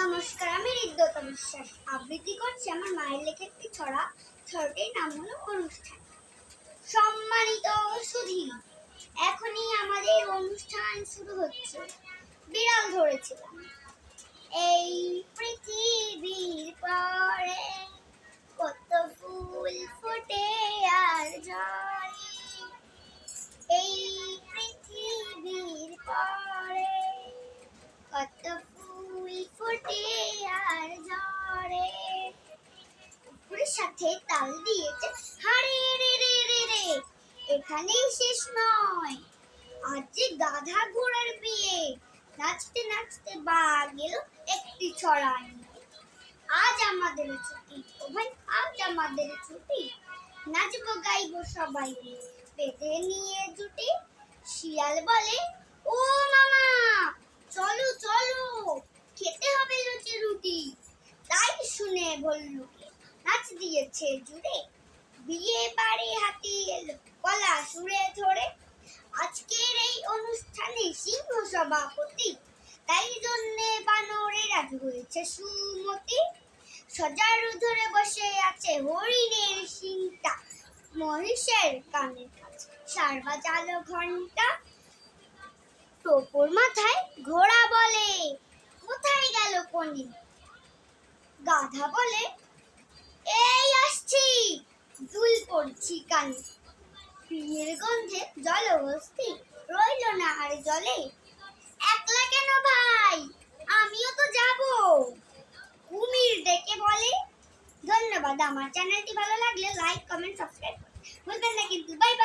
নমস্কার, আমি হৃদ্যতা বিশ্বাস। আবৃত্তি করছি আমার মায়ের লেখা একটি ছড়া। ছড়াটির নাম হলো অনুষ্ঠান। সম্মানিত সুধী, এখনই আমাদের অনুষ্ঠান শুরু হচ্ছে। বিড়াল ধরেছিলাম। এই পৃথিবীর পরে সাথে তাল দিয়েছে, হারে রে রে রে রে, এখানেই শেষ নয়। আজ যে গাধা ঘোড়ার বিয়ে, নাচতে নাচতে বা গেল একটি ছড়াই। আজ আমাদের ছুটি, ও ভাই, আজ আমাদের ছুটি। নাচবো, গাইবো সবাই। বেঁধে নিয়ে জুটি। শিয়াল বলে, ও মামা, চলো চলো, খেতে হবে লুচি রুটি। তাই শুনে ভল্লুকে নাচ দিয়েছে জুড়ে। বিয়ে বাড়ি হাতি কলা সুরে ধরে। আজকের এই অনুষ্ঠানে সিংহ সভাপতি তাই জন্যে বানরে রাজু হয়েছে সুমতি। সজারু ধরে বসে আছে হরিণের সিংটা মহিষের কানের কাছে সার বাজালো ঘণ্টা। টোপর মাথায় ঘোড়া বলে, কোথায় গেল কোনি গাধা বলে এই আসছি। দুল পড়ছি কানে পিয়ের গন্ধে জল অবস্থি, রইল না আর জলে। একলা কেন ভাই? আমিও তো যাব। কুমির ডেকে বলে, ধন্যবাদ। আমার চ্যানেলটি ভালো লাগলে লাইক কমেন্ট সাবস্ক্রাইব ভুলবেন না কিন্তু। Bye bye